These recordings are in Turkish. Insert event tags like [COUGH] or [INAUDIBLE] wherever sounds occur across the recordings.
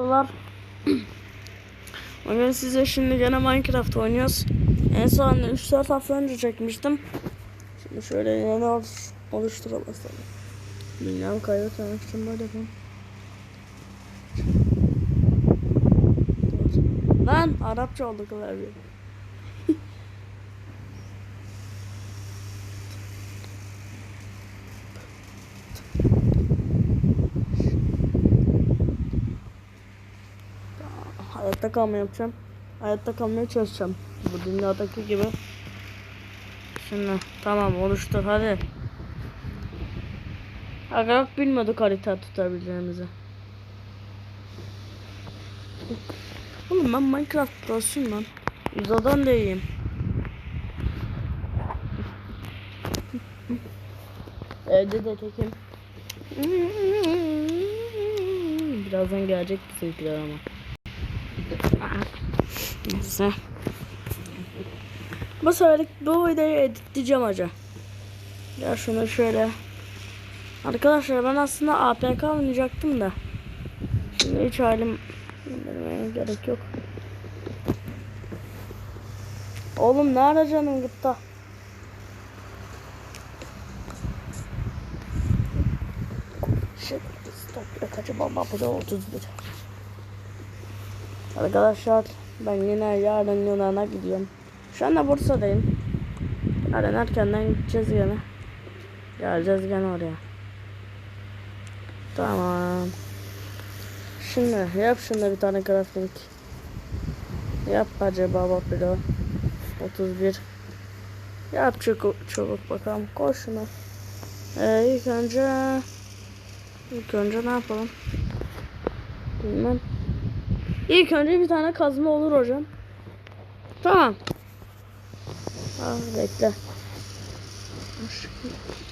Merhabalar. Bugün size şimdi gene Minecraft oynuyoruz. En son 3-4 hafta önce çekmiştim. Şimdi şöyle yeni oluş, oluşturalım. Dünyamı kaybetmemek için böyle yapalım. Lan Arapça oldu klavye. Hayatta kalma yapacağım. Hayatta kalmaya çalışacağım. Bu dünyadaki gibi. Şimdi tamam oluştu hadi. Aga bilmiyorduk harita tutabileceğimizi. Oğlum ben Minecraft prosuyum lan. Yüzadan da iyiyim. Evde de tekim. Birazdan gelecek bizimkiler ama. Neyse. Bu seferlik bu videoyu editleyeceğim acı. Ya şunu şöyle. Arkadaşlar ben aslında APK oynayacaktım da. Şimdi hiç halim indirmeye gerek yok. Oğlum nerede canım gitti? Shit, stop. Kaçı baba bu da 31. Arkadaşlar ben yine yarın Yunan'a gidiyorum. Şu anda Bursa'dayım. Yarın erkenden gideceğiz gene. Geleceğiz gene oraya. Tamam. Şimdi yap şunda bir tane crafting. Yap hacı baba pilo. 31. Yap çabuk, çabuk bakalım. Koy şunu. Ee, ilk önce ilk önce ne yapalım? Bilmem. İlk önce bir tane kazma olur hocam. Tamam. Aa, bekle.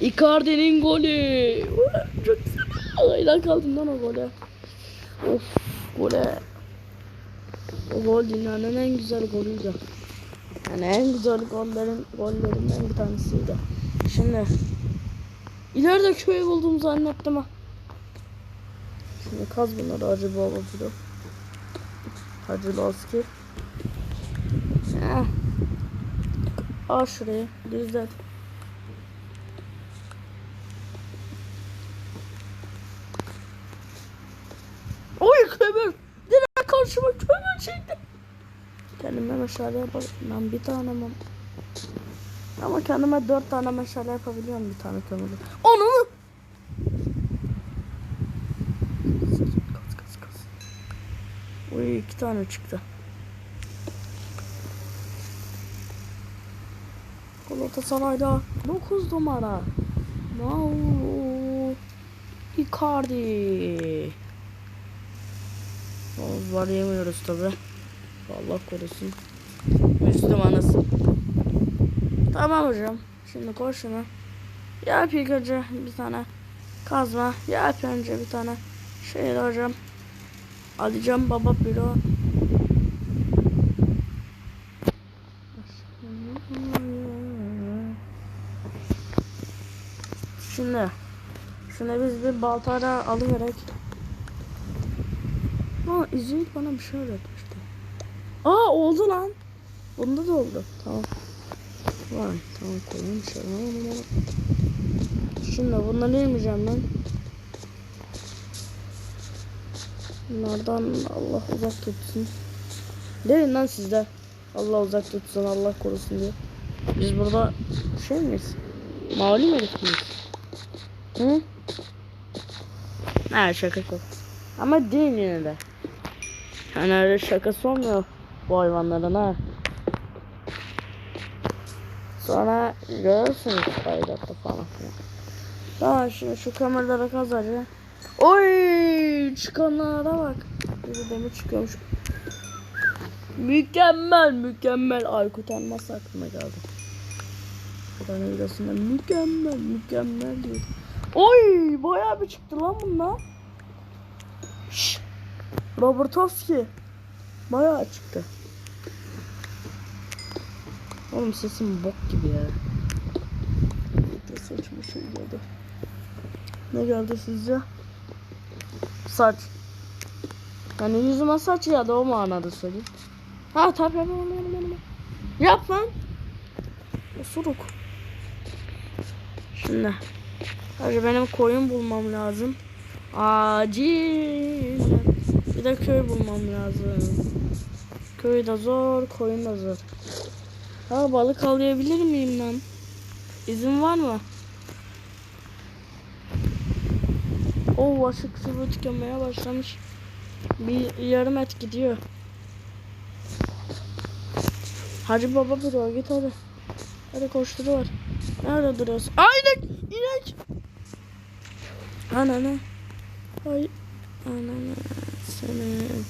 Icardi'nin golü. Çok güzel. Kaldım lan o gole. Of gole. O gol dünyanın en güzel golüydü. Yani en güzel gollerin gollerinden bir tanesiydi. Şimdi ileride köy buldum zannettim ha. Şimdi kaz bunları acı baba blok. Hacı Laski. Heh. Al şuraya. Düzelt. Oy kömür. Direkt karşıma kömür çekti. Kendime meşale yapalım. Ben bir tane mi? Ama kendime dört tane meşale yapabiliyorum bir tane kömürle. Onu Kaz kaz kaz. Uy iki tane çıktı. Galatasaray'da 9 numara. Wow. Icardi. O var yemiyoruz tabi. Allah korusun. Müslümanız. Tamam hocam. Şimdi koy şunu. Yap ilk önce bir tane kazma. Yap önce bir tane şey hocam. Alacağım baba büro. Şimdi şuna biz bir baltayla alıverek. Ha İzmir bana bir şey öğretmişti. Aa oldu lan. Bunda da oldu. Tamam. Vay tamam koyayım şöyle. Şimdi bunları yemeyeceğim ben. Bunlardan Allah uzak tutsun. Derin lan sizde. Allah uzak tutsun Allah korusun diye. Biz burada şey miyiz? Malum herif? Hı? Ha şaka yok. Ama değil yine de. Yani öyle şakası olmuyor bu hayvanların ha. Sonra görürsünüz kaydatta falan. Tamam şimdi şu kameralara kaz hadi. Oy çıkanlara bak. Bir demir çıkıyormuş. Mükemmel mükemmel. Aykut Elmas aklıma geldi. Tane videosunda mükemmel mükemmel diyor. Oy bayağı bir çıktı lan bunlar. Şşş. Robertowski. Bayağı çıktı. Oğlum sesim bok gibi ya. Ne saçma şey geldi. Ne geldi sizce? Saç. Yani yüzüme saç ya da o manada söyleyeyim. Ha tabii yap, yap, yap, yap. Lan. Osuruk. Şimdi. Hadi benim koyun bulmam lazım. Acil. Bir de köy bulmam lazım. Köy de zor, koyun da zor. Ha balık avlayabilir miyim lan? İzin var mı? O aşık sıvı tükenmeye başlamış. Bir yarım et gidiyor. Hadi baba bro git hadi. Hadi koşturuyor. Nerede duruyorsun? Ay inek! İnek! Ananı. Ay. Ananı. Seni.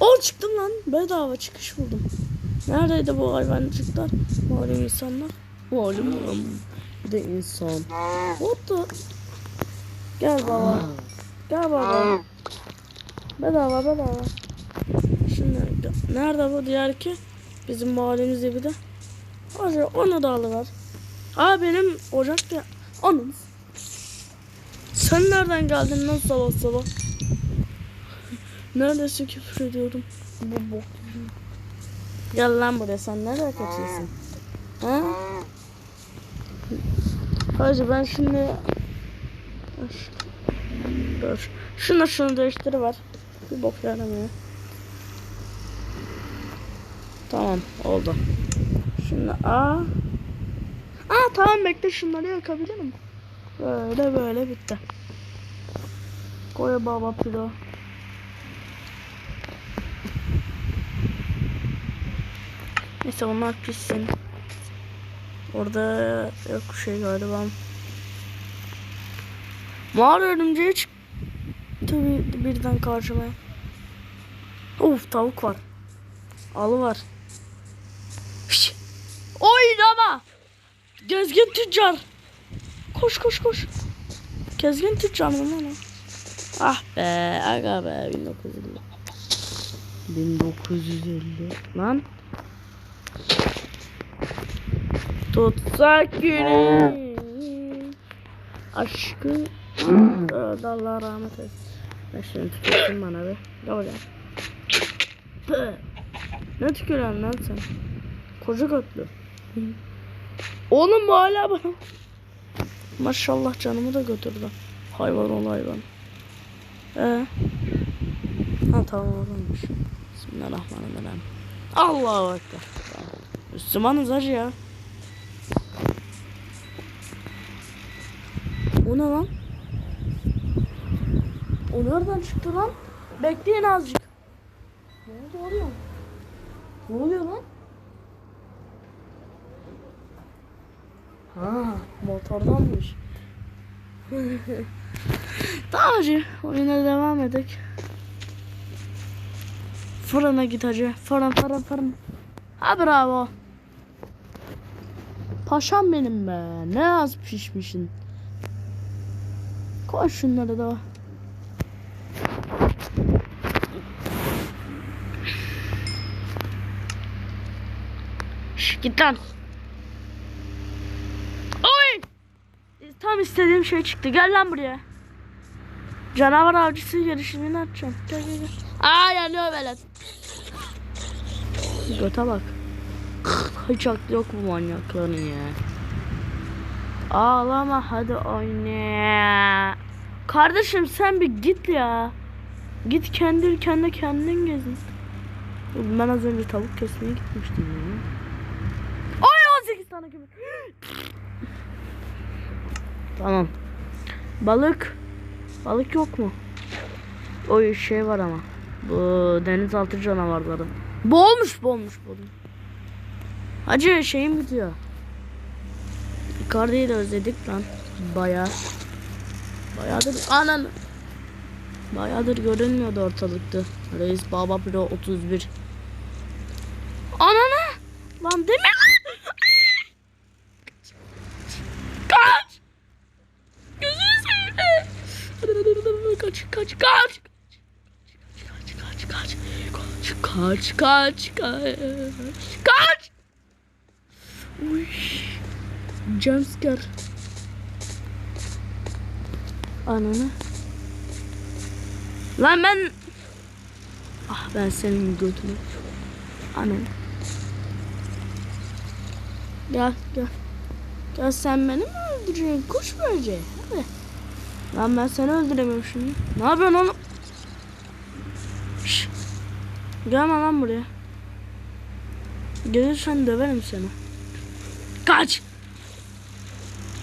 O çıktım lan. Bedava çıkış buldum. Neredeydi bu hayvancıklar? Malum insanlar. Malum bir de insan. What the? Gel baba. Gel baba. Bedava bedava. Şimdi nerede bu diğer ki? Bizim mahallemiz bir de. Hadi onu da alıver. Aa benim ocakta. Onun. Sen nereden geldin lan sabah sabah? [LAUGHS] Neredeyse küfür ediyorum. Bu bok. Gel lan buraya sen nereye kaçıyorsun? Ha? Hacı ben şimdi Dur. Şunu şunu değiştiriver. Bir bok yaramıyor. Tamam oldu. Şimdi a. Aa tamam bekle şunları yakabilirim. Böyle böyle bitti. Koy baba pilo. Neyse onlar pişsin. Orada yok şey galiba. Mağara örümceği çıktı bir- birden karşıma. Of tavuk var. Alı var. Şş. Oynama. Gezgin tüccar. Koş koş koş. Gezgin tüccar mı lan? Ah be aga be 1950. 1950 lan. Tutsak günü. Aşkı. Öldü Allah rahmet eylesin. Ben şimdi tükürsün bana be. Buraya. Pı. Ne tüküren lan sen? Koca götlü. Oğlum bu hala bana. Maşallah canımı da götürdü. Hayvan ol hayvan. Ee? Ha tamam olmuş. Bismillahirrahmanirrahim. Allahu Ekber. Müslümanız hacı ya. O ne lan? O nereden çıktı lan? Bekleyin azıcık. Ne oraya? Ne oluyor lan? Ha, motordanmış. [LAUGHS] tamam hacı, oyuna devam edek. Fırına git hacı. Fırın, fırın, fırın. Ha bravo. Paşam benim be. Ne az pişmişsin. Koy şunları da. Şş, git lan. Oy! Tam istediğim şey çıktı. Gel lan buraya. Canavar avcısı yarışımını atacağım. Gel gel gel. Aa yanıyor velet. Göte bak. Hiç aklı yok bu manyakların ya. Ağlama hadi oyna. Kardeşim sen bir git ya. Git kendi ülkende kendin gezin. Ben az önce tavuk kesmeye gitmiştim ya. Ay 18 tane gibi. tamam. Balık. Balık yok mu? O şey var ama. Bu denizaltı canavarları. Boğulmuş boğulmuş boğulmuş. Hacı şeyim bitiyor. Icardi'yi de özledik lan. Baya. Bayağıdır anan. Bayağıdır görünmüyordu ortalıkta. Reis Baba Pro 31. Anana! Lan deme lan! Kaç kaç kaç. Kaç kaç kaç. Kaç kaç kaç kaç. Uy. Ananı. Lan ben Ah ben senin götünü. Anam. Gel gel. Gel sen beni mi öldüreceksin? Kuş böceği. Hadi. Lan ben seni öldüremiyorum şimdi. Ne yapıyorsun oğlum? Gelme lan buraya. Gelirsen döverim seni. Kaç.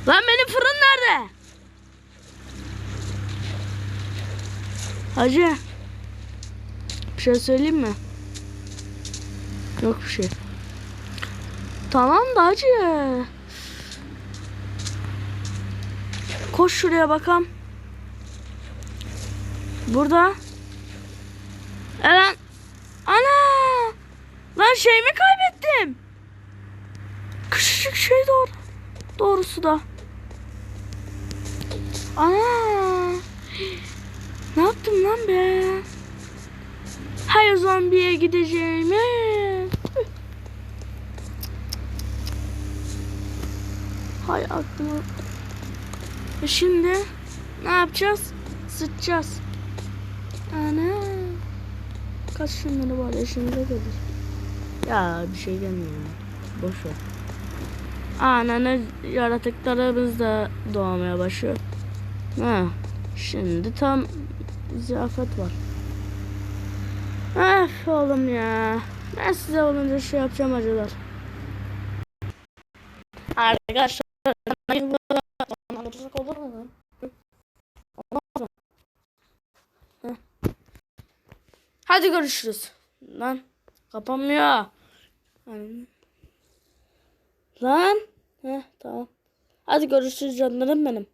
Lan benim fırın nerede? Hacı. Bir şey söyleyeyim mi? Yok bir şey. Tamam da hacı. Koş şuraya bakalım. Burada. E lan. Ana. Lan şey mi kaybettim? Küçücük şey doğru. Doğrusu da. Ana. Ne yaptım lan be? Hayır zombiye gideceğim. Hay aklıma. E şimdi ne yapacağız? Sıçacağız. Ana. Kaç şunları var işimize gelir. Ya bir şey gelmiyor. ya. Boş ver. Ananı yaratıklarımız da doğmaya başlıyor. Ha, şimdi tam ziyafet var. Öf oğlum ya. Ben size olunca şey yapacağım acılar. Arkadaşlar olur mu? Olmaz mı? Heh. Hadi görüşürüz. Lan kapanmıyor. Lan. Heh, tamam. Hadi görüşürüz canlarım benim.